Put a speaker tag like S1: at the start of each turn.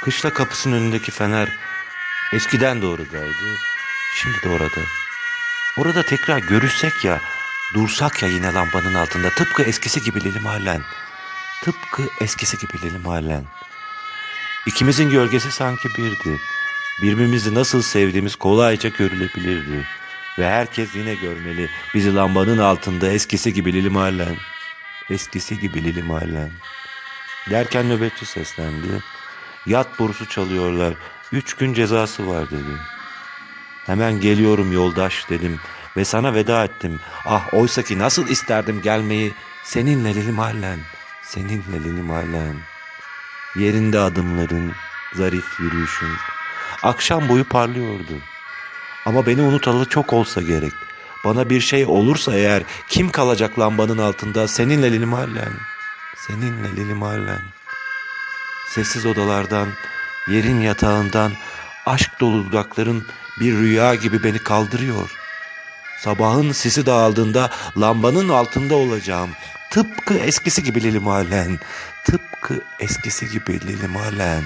S1: Kışla kapısının önündeki fener eskiden de oradaydı. Şimdi de orada. Orada tekrar görüşsek ya, dursak ya yine lambanın altında. Tıpkı eskisi gibi Lilim halen. Tıpkı eskisi gibi Lilim halen. İkimizin gölgesi sanki birdi. Birbirimizi nasıl sevdiğimiz kolayca görülebilirdi. Ve herkes yine görmeli bizi lambanın altında eskisi gibi Lilim halen. Eskisi gibi Lilim halen. Derken nöbetçi seslendi. Yat borusu çalıyorlar. Üç gün cezası var dedi. Hemen geliyorum yoldaş dedim ve sana veda ettim. Ah oysa ki nasıl isterdim gelmeyi seninle Lilim halen. Seninle Lilim halen. Yerinde adımların, zarif yürüyüşün. Akşam boyu parlıyordu. Ama beni unutalı çok olsa gerek. Bana bir şey olursa eğer kim kalacak lambanın altında seninle Lilim halen. Seninle Lilim halen. Sessiz odalardan, yerin yatağından, aşk dolu dudakların bir rüya gibi beni kaldırıyor. Sabahın sisi dağıldığında lambanın altında olacağım. Tıpkı eskisi gibi Lilim halen. Tıpkı eskisi gibi Lilim halen.